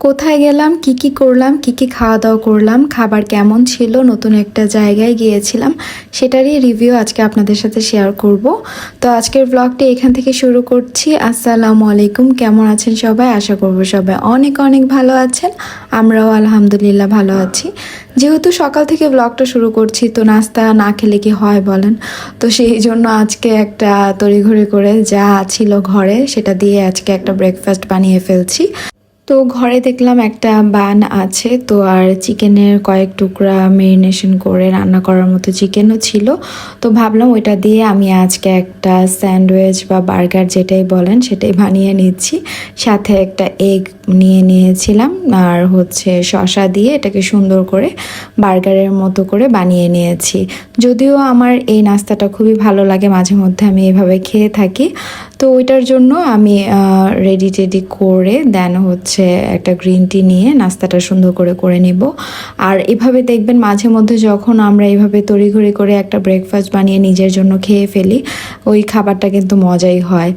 কোথায় গেলাম, কি কি করলাম, কি কি খাওয়া দাওয়া করলাম, খাবার কেমন ছিল, নতুন একটা জায়গায় গিয়েছিলাম, সেটারই রিভিউ আজকে আপনাদের সাথে শেয়ার করব। তো আজকের ব্লগটি এখান থেকে শুরু করছি। আসসালামু আলাইকুম, কেমন আছেন সবাই? আশা করব সবাই অনেক অনেক ভালো আছেন, আমরাও আলহামদুলিল্লাহ ভালো আছি। যেহেতু সকাল থেকে ব্লগটা শুরু করছি, তো নাস্তা না খেলে কি হয় বলেন? তো সেই জন্য আজকে একটা তড়িঘড়ি করে যা ছিল ঘরে, সেটা দিয়ে আজকে একটা ব্রেকফাস্ট বানিয়ে ফেলছি। তো ঘরে দেখলাম একটা বান আছে, তো আর চিকেনের কয়েক টুকরা মেরিনেশন করে রান্না করার মতো চিকেনও ছিল। তো ভাবলাম ওইটা দিয়ে আমি আজকে একটা স্যান্ডউইচ বা বার্গার যেটাই বলেন সেটাই বানিয়ে নিচ্ছি। সাথে একটা এগ নিয়ে নিয়েছিলাম আর হচ্ছে শশা দিয়ে এটাকে সুন্দর করে বার্গারের মতো করে বানিয়ে নিয়েছি। যদিও আমার এই নাস্তাটা খুবই ভালো লাগে, মাঝে মধ্যে আমি এভাবে খেয়ে থাকি। তো ওইটার জন্য আমি রেডি টেডি করে দেন হচ্ছে একটা গ্রিন টি নিয়ে নাস্তাটা সুন্দর করে করে নিব। আর এভাবে দেখবেন মাঝে মধ্যে যখন আমরা এভাবে তড়িঘড়ি করে একটা ব্রেকফাস্ট বানিয়ে নিজের জন্য খেয়ে ফেলি, ওই খাবারটা কিন্তু মজাই হয়।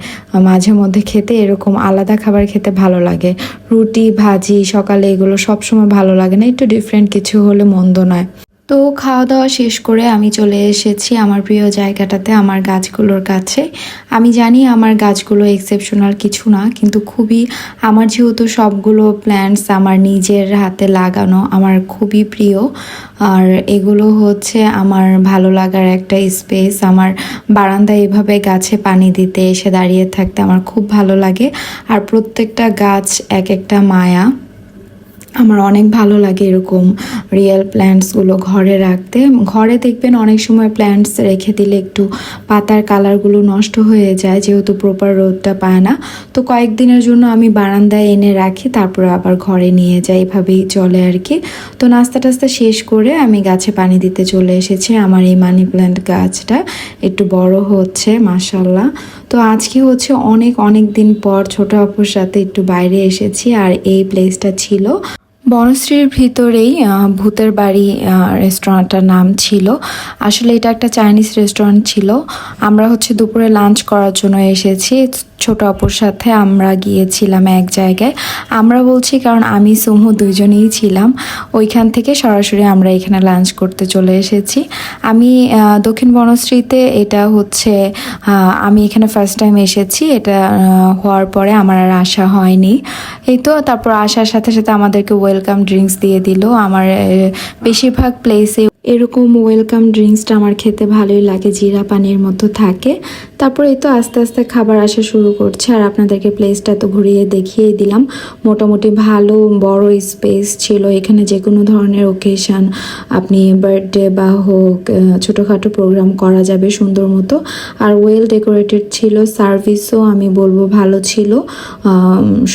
মাঝে মধ্যে খেতে এরকম আলাদা খাবার খেতে ভালো লাগে। রুটি, ভাজি, সকালে এগুলো সবসময় ভালো লাগে না, একটু ডিফারেন্ট কিছু হলে মন্দ নয়। তো খাওয়া দাওয়া শেষ করে আমি চলে এসেছি আমার প্রিয় জায়গাটাতে, আমার গাছগুলোর কাছে। আমি জানি আমার গাছগুলো এক্সেপশনাল কিছু না, কিন্তু খুবই আমার যেহেতু সবগুলো প্ল্যান্টস আমার নিজের হাতে লাগানো আমার খুবই প্রিয়। আর এগুলো হচ্ছে আমার ভালো লাগার একটা স্পেস আমার বারান্দায় এভাবে গাছে পানি দিতে, এসে দাঁড়িয়ে থাকতে আমার খুব ভালো লাগে। আর প্রত্যেকটা গাছ এক একটা মায়া। আমার অনেক ভালো লাগে এরকম রিয়েল প্ল্যান্টসগুলো ঘরে রাখতে। ঘরে দেখবেন অনেক সময় প্ল্যান্টস রেখে দিলে একটু পাতার কালারগুলো নষ্ট হয়ে যায়, যেহেতু প্রপার রোদটা পায় না। তো কয়েকদিনের জন্য আমি বারান্দায় এনে রাখি, তারপরে আবার ঘরে নিয়ে যাই, এভাবেই চলে আর কি। তো নাস্তা টাস্তা শেষ করে আমি গাছে পানি দিতে চলে এসেছি, আমার এই মানি প্ল্যান্ট গাছটা। একটু বড় হচ্ছে মাসাল্লাহ তো আজকে হচ্ছে অনেক অনেক দিন পর ছোট আপুর সাথে একটু বাইরে এসেছি, আর এই প্লেসটা ছিল। বনশ্রীর ভিতরেই ভূতের বাড়ি রেস্টুরেন্টটার নাম ছিল। আসলে এটা একটা চাইনিজ রেস্টুরেন্ট ছিল। আমরা হচ্ছে দুপুরে লাঞ্চ করার জন্য এসেছি। ছোট অপর সাথে আমরা গিয়েছিলাম এক জায়গায়। আমরা বলছি কারণ আমি, সুমু দুইজনেই ছিলাম। ওইখান থেকে সরাসরি আমরা এখানে লাঞ্চ করতে চলে এসেছি। আমি দক্ষিণ বনশ্রীতে এটা হচ্ছে আমি এখানে ফার্স্ট টাইম এসেছি। এটা হওয়ার পরে আমার আর আসা হয়নি। এই তো, তারপর আসার সাথে সাথে আমাদেরকে ওয়েলকাম ড্রিঙ্কস দিয়ে দিল। আমার বেশিরভাগ প্লেসে এরকম ওয়েলকাম ড্রিঙ্কসটা আমার খেতে ভালোই লাগে, জিরা পানির মতো থাকে। তারপর এই তো আস্তে আস্তে খাবার আসা শুরু করছে আর আপনাদেরকে প্লেসটা তো ঘুরিয়ে দেখিয়ে দিলাম। মোটামুটি ভালো, বড় স্পেস ছিল। এখানে যে কোনো ধরনের ওকেশন আপনি বার্থডে বা হোক ছোটোখাটো প্রোগ্রাম করা যাবে সুন্দর মতো। আর ওয়েল ডেকোরেটেড ছিল সার্ভিসও আমি বলব ভালো ছিল।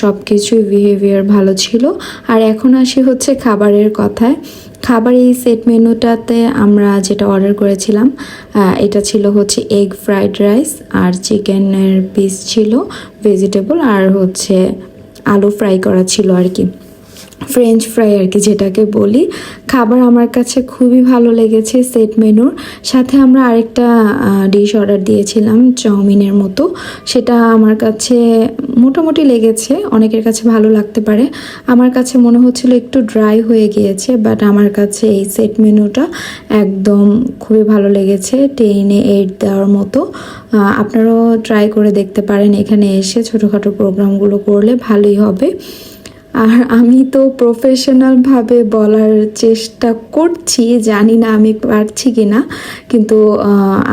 সব কিছুই বিহেভিয়ার ভালো ছিল। আর এখন আসি হচ্ছে খাবারের কথায়। খাবার এই সেট মেনুটাতে আমরা যেটা অর্ডার করেছিলাম এটা ছিল হচ্ছে এগ ফ্রাইড রাইস আর চিকেনের পিস ছিল ভেজিটেবল আর হচ্ছে আলু ফ্রাই করা ছিল আর কি। ফ্রেঞ্চ ফ্রাই আর কি যেটাকে বলি। খাবার আমার কাছে খুবই ভালো লেগেছে সেট মেনুর সাথে আমরা আরেকটা ডিশ অর্ডার দিয়েছিলাম, চাউমিনের মতো। সেটা আমার কাছে মোটামুটি লেগেছে, অনেকের কাছে ভালো লাগতে পারে। আমার কাছে মনে হচ্ছিল একটু ড্রাই হয়ে গিয়েছে বাট আমার কাছে এই সেট মেনুটা একদম খুবই ভালো লেগেছে টেনে এইট দেওয়ার মতো। আপনারাও ট্রাই করে দেখতে পারেন এখানে এসে ছোটোখাটো প্রোগ্রামগুলো করলে ভালোই হবে। আর আমি তো প্রফেশনালভাবে বলার চেষ্টা করছি, জানি না আমি পারছি কি না কিন্তু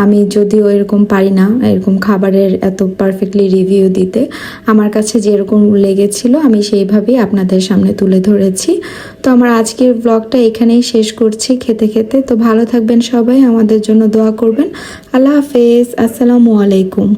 আমি যদিও এরকম পারি না, এরকম খাবারের এত পারফেক্টলি রিভিউ দিতে, আমার কাছে যেরকম লেগেছিল আমি সেইভাবেই আপনাদের সামনে তুলে ধরেছি। তো আমার আজকের ব্লগটা এখানেই শেষ করছি, খেতে খেতে, তো ভালো থাকবেন সবাই, আমাদের জন্য দোয়া করবেন, আল্লাহ হাফেজ, আসসালামু আলাইকুম।